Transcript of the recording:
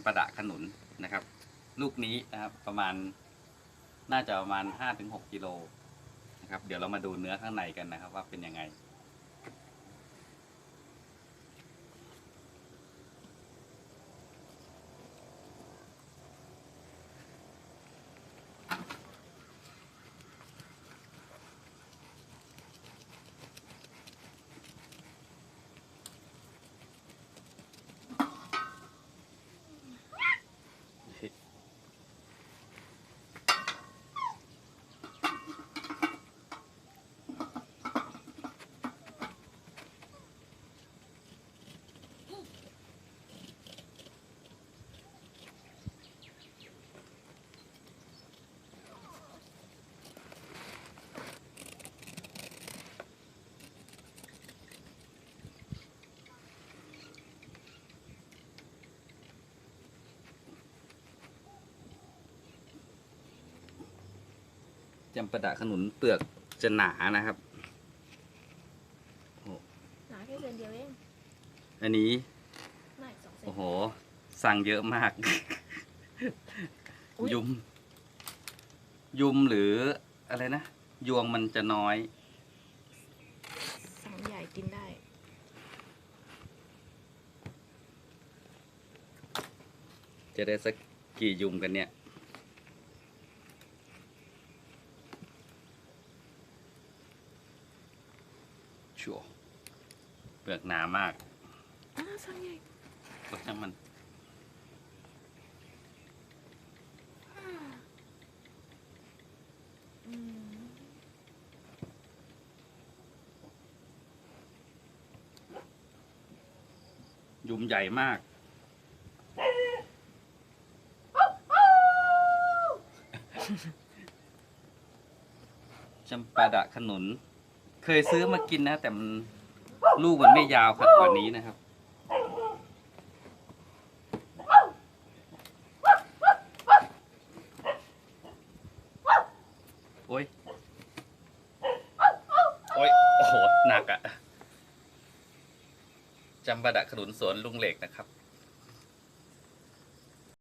ำปะดะขนุนนะครับ ลูกนี้นะครับประมาณน่าจะประมาณห้าถึงหกกิโลนะครับ เดี๋ยวเรามาดูเนื้อข้างในกันนะครับ ว่าเป็นยังไง จำปะดะขนุนเปลือกจะหนานะครับ หนาแค่เซนเดียวเองอันนี้ ไม่สองเซนโอ้โห สั่งเยอะมาก อุ๊ย ยุม ยุมหรืออะไรนะ ยวงมันจะน้อยสั่งใหญ่กินได้ จะได้สักกี่ยุมกันเนี่ย ชัวร์เปลือกหนามากอ้าสั่งใหญ่รสช่างมันอืมยุมใหญ่มาก จำปาดะขนุน เคยซื้อมากินนะ แต่มันลูกมันไม่ยาวขนาดกว่านี้นะครับ โอ้ย โอ้ย โอ้โห หนักอะจำปาดะขนุนสวนลุงเหล็กนะครับ